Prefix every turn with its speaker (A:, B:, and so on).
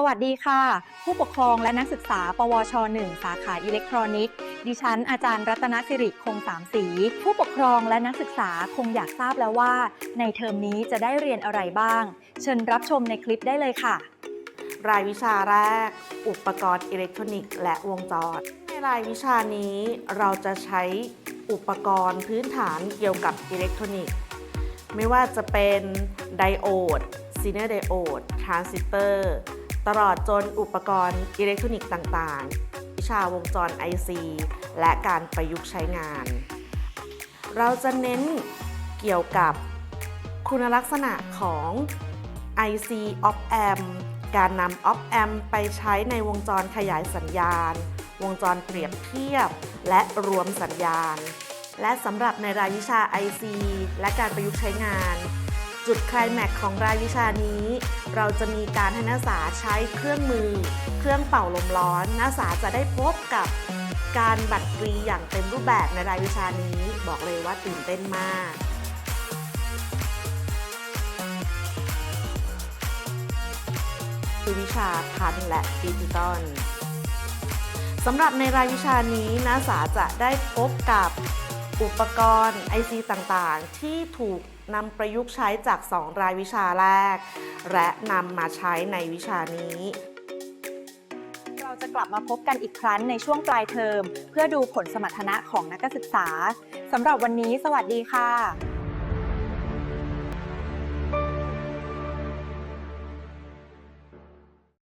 A: สวัสดีค่ะ ผู้ปกครองและนักศึกษา ปวช 1 สาขาอิเล็กทรอนิกส์ ดิฉัน อาจารย์รัตนสิริคงสามสี ผู้ปกครองและนักศึกษาคงอยากทราบแล้วว่า ในเทอมนี้จะได้เรียนอะไรบ้าง เชิญรับชมในคลิปได้เลยค่ะ
B: รายวิชาแรก อุปกรณ์อิเล็กทรอนิกส์และวงจร ในรายวิชานี้เราจะใช้อุปกรณ์พื้นฐานเกี่ยวกับอิเล็กทรอนิกส์ ไม่ว่าจะเป็นไดโอดซีเนอร์ไดโอดทรานซิสเตอร์ ตลอดจนอุปกรณ์อิเล็กทรอนิกส์ต่างๆ วิชาวงจร IC และการประยุกต์ใช้งาน เราจะเน้นเกี่ยวกับคุณลักษณะของ IC op amp การนำ op amp ไปใช้ในวงจรขยายสัญญาณ วงจรเปรียบเทียบ และรวมสัญญาณ และสำหรับในรายวิชา IC และการประยุกต์ใช้งาน จุดไคลแม็กของรายวิชานี้ เราจะมีการให้นักศึกษาใช้เครื่องมือ เครื่องเป่าลมร้อน นักศึกษาจะได้พบกับการบัตรกรีอย่างเต็มรูปแบบในรายวิชานี้ บอกเลยว่าตื่นเต้นมากคือวิชาพันและดิจิตอลสำหรับในรายวิชานี้นักศึกษาจะได้พบกับ อุปกรณ์ IC ต่างๆ ที่ถูกนำประยุกต์ใช้จาก 2 รายวิชาแรก และนำมาใช้ในวิชานี้
A: เราจะกลับมาพบกันอีกครั้งในช่วงปลายเทอม เพื่อดูผลสมรรถนะของนักศึกษาสำหรับวันนี้ สวัสดีค่ะ